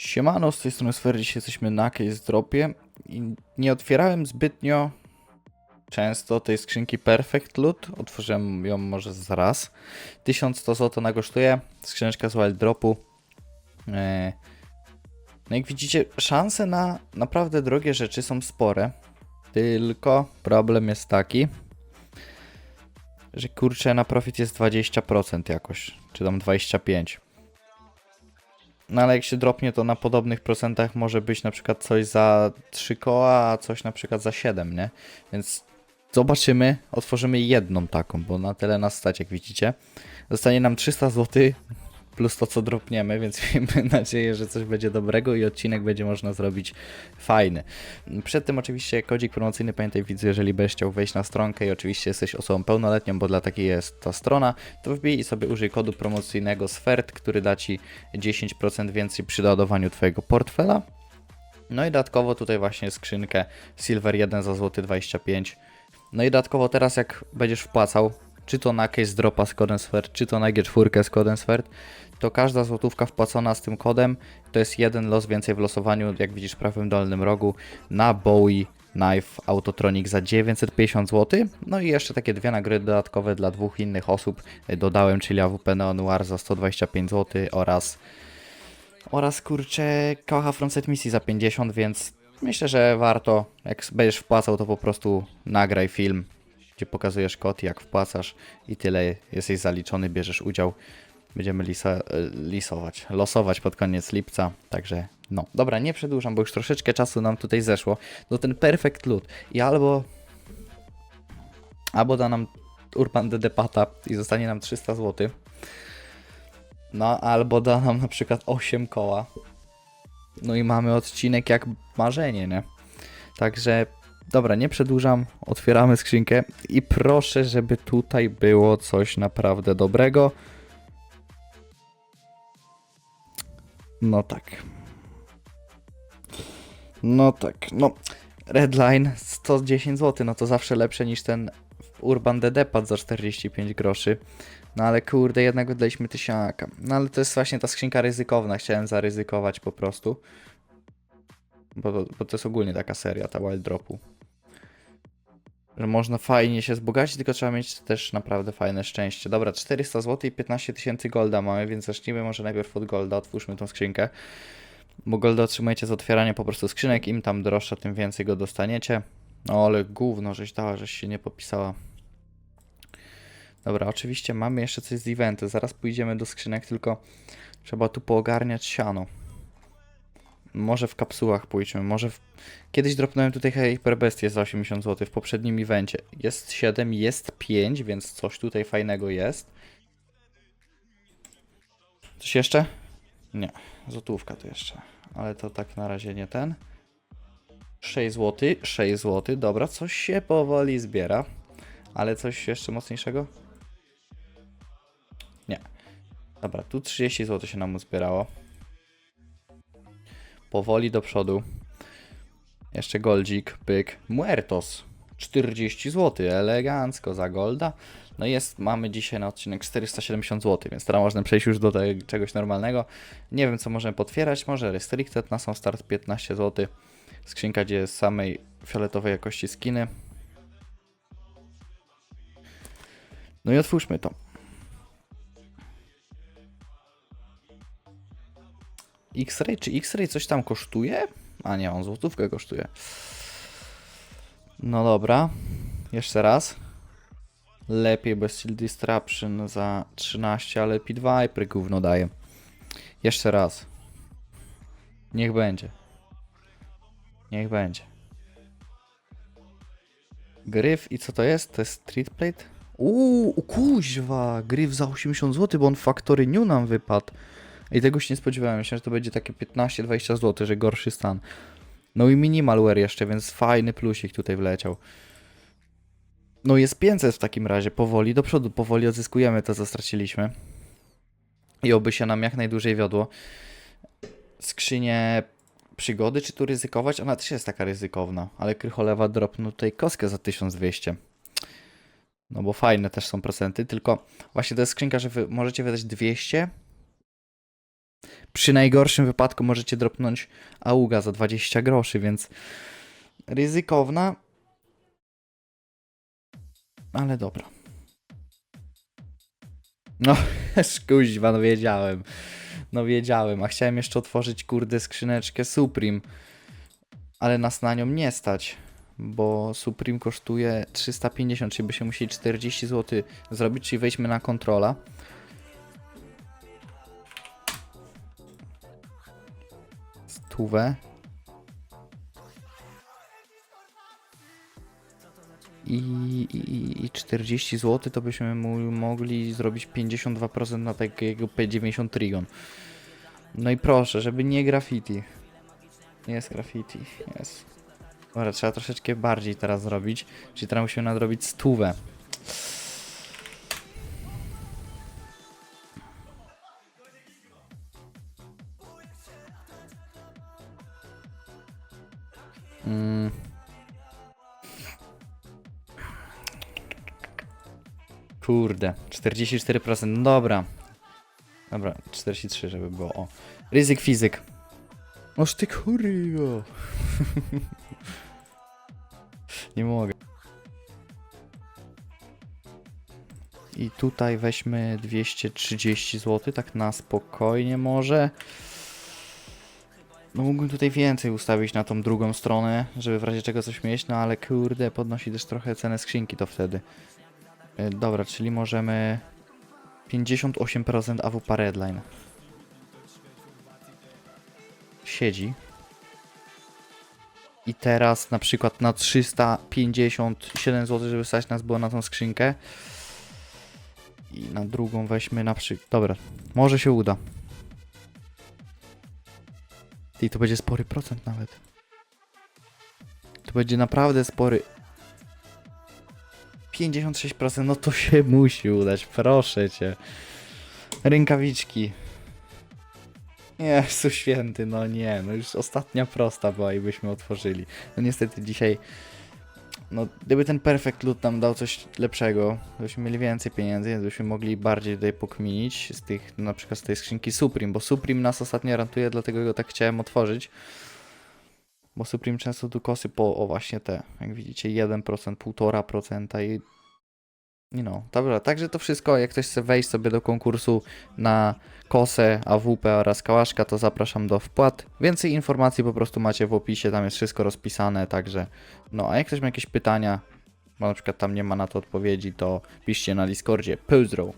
Siemano, z tej strony Sfery, dzisiaj jesteśmy na Case Dropie i nie otwierałem zbytnio często tej skrzynki Perfect Loot, otworzyłem ją może zaraz. 1100 zł ona kosztuje, skrzyneczka z Wild Dropu. E, No jak widzicie, szanse na naprawdę drogie rzeczy są spore, tylko problem jest taki, że kurczę na profit jest 20% jakoś, czy tam 25%. No ale jak się dropnie, to na podobnych procentach może być na przykład coś za 3 koła, a coś na przykład za 7, nie? Więc zobaczymy, otworzymy jedną taką, bo na tyle nas stać, jak widzicie. Zostanie nam 300 zł plus to, co dropniemy, więc miejmy nadzieję, że coś będzie dobrego i odcinek będzie można zrobić fajny. Przed tym oczywiście kodzik promocyjny, pamiętaj widzu, jeżeli będziesz chciał wejść na stronkę i oczywiście jesteś osobą pełnoletnią, bo dla takiej jest ta strona, to wbij i sobie użyj kodu promocyjnego SFERT, który da Ci 10% więcej przy doładowaniu Twojego portfela. No i dodatkowo tutaj właśnie skrzynkę Silver 1 za złoty 25. No i dodatkowo teraz jak będziesz wpłacał, czy to na case dropa z kodem SFERT, czy to na G4 z kodem SFERT, to każda złotówka wpłacona z tym kodem to jest jeden los więcej w losowaniu, jak widzisz w prawym dolnym rogu, na Bowie Knife Autotronic za 950 zł. No i jeszcze takie dwie nagrody dodatkowe dla dwóch innych osób dodałem, czyli AWP Neon Noir za 125 zł oraz oraz kurczę Kałacha From Set Misji za 50, więc myślę, że warto, jak będziesz wpłacał, to po prostu nagraj film, gdzie pokazujesz kod, jak wpłacasz i tyle, jesteś zaliczony, bierzesz udział. Będziemy lisa, e, lisować, losować pod koniec lipca, także no. Dobra, nie przedłużam, bo już troszeczkę czasu nam tutaj zeszło. No ten perfect loot i albo albo da nam Urban DD Pata i zostanie nam 300 zł. No, albo da nam na przykład 8 koła. No i mamy odcinek jak marzenie, nie? Także, dobra, nie przedłużam, otwieramy skrzynkę i proszę, żeby tutaj było coś naprawdę dobrego. No tak. No tak, no. Redline 110 zł, no to zawsze lepsze niż ten Urban DD pad za 45 groszy. No ale kurde, jednak wydaliśmy tysiaka. No ale to jest właśnie ta skrzynka ryzykowna, chciałem zaryzykować po prostu. Bo, bo to jest ogólnie taka seria, ta Wild Dropu. Że można fajnie się wzbogacić, tylko trzeba mieć też naprawdę fajne szczęście. Dobra, 400 zł i 15 tysięcy golda mamy, więc zacznijmy może najpierw od golda, otwórzmy tą skrzynkę. Bo golda otrzymujecie z otwierania po prostu skrzynek, im tam droższa, tym więcej go dostaniecie. No ale gówno, żeś dała, żeś się nie popisała. Dobra, oczywiście mamy jeszcze coś z eventu. Zaraz pójdziemy do skrzynek, tylko trzeba tu poogarniać siano. Może w kapsułach pójdźmy, może w... Kiedyś dropnąłem tutaj Hyperbestię za 80 zł w poprzednim evencie. Jest 7, jest 5, więc coś tutaj fajnego jest. Coś jeszcze? Nie, złotówka tu jeszcze. Ale to tak na razie nie ten. 6 zł, 6 zł, dobra, coś się powoli zbiera. Ale coś jeszcze mocniejszego? Nie. Dobra, tu 30 zł się nam uzbierało. Powoli do przodu. Jeszcze goldzik, pyk. Muertos. 40 zł, elegancko za golda. No jest, mamy dzisiaj na odcinek 470 zł, więc teraz można przejść już do tego, czegoś normalnego. Nie wiem, co możemy potwierać. Może restricted na sam start 15 zł. Skrzynka, gdzie jest samej fioletowej jakości skiny. No i otwórzmy to. X-Ray? Czy X-Ray coś tam kosztuje? A nie, on złotówkę kosztuje. No dobra. Jeszcze raz. Lepiej bez Shield Disruption za 13, ale Pit Viper gówno daje. Jeszcze raz. Niech będzie. Niech będzie. Gryf i co to jest? To jest Street Plate? Uuu, kuźwa! Gryf za 80 zł, bo on Factory New nam wypadł. I tego się nie spodziewałem. Myślałem, że to będzie takie 15-20 zł, że gorszy stan. No i minimalware jeszcze, więc fajny plusik tutaj wleciał. No jest 500 w takim razie, powoli do przodu, powoli odzyskujemy to, co straciliśmy. I oby się nam jak najdłużej wiodło. Skrzynie przygody, czy tu ryzykować? Ona też jest taka ryzykowna, ale Krycholewa dropnął tutaj kostkę za 1200. No bo fajne też są procenty, tylko właśnie to jest skrzynka, że wy możecie wydać 200 Przy najgorszym wypadku możecie dropnąć Auga za 20 groszy, więc ryzykowna, ale dobra. No, kuźwa, no wiedziałem. No wiedziałem, a chciałem jeszcze otworzyć, kurde, skrzyneczkę Supreme. Ale nas na nią nie stać, bo Supreme kosztuje 350, czyli byśmy musieli 40 zł zrobić, czyli wejdźmy na kontrola. Stówę. I, i, I 40 zł to byśmy mu mogli zrobić 52% na takiego P90 Trigon. No i proszę, żeby nie graffiti. Jest graffiti, jest. Dobra, trzeba troszeczkę bardziej teraz zrobić. Czyli teraz musimy nadrobić stówę. Mm. Kurde, 44%, no dobra. Dobra, 43, żeby było, o. Ryzyk fizyk. Oż ty kurwa. Nie mogę. I tutaj weźmy 230 zł, tak na spokojnie może. No mógłbym tutaj więcej ustawić na tą drugą stronę, żeby w razie czego coś mieć, no ale kurde, podnosi też trochę cenę skrzynki to wtedy. Y, Dobra, czyli możemy 58% AWP Redline. Siedzi. I teraz na przykład na 357 zł, żeby stać nas było na tą skrzynkę. I na drugą weźmy na przykład. Dobra, może się uda. I to będzie spory procent nawet. To będzie naprawdę spory. 56%, no to się musi udać, proszę cię. Rękawiczki. Jezu święty, no nie, no już ostatnia prosta była i byśmy otworzyli. No niestety dzisiaj, no gdyby ten Perfect Loot nam dał coś lepszego, byśmy mieli więcej pieniędzy, więc byśmy mogli bardziej tutaj pokminić z tych, na przykład z tej skrzynki Supreme, bo Supreme nas ostatnio rantuje, dlatego go tak chciałem otworzyć. Bo Supreme często tu kosy po, o właśnie te, jak widzicie, 1%, 1,5% i you know, dobra, także to wszystko, jak ktoś chce wejść sobie do konkursu na kosę, AWP oraz kałaszka, to zapraszam do wpłat. Więcej informacji po prostu macie w opisie, tam jest wszystko rozpisane, także no, a jak ktoś ma jakieś pytania, bo na przykład tam nie ma na to odpowiedzi, to piszcie na Discordzie. Pozdro!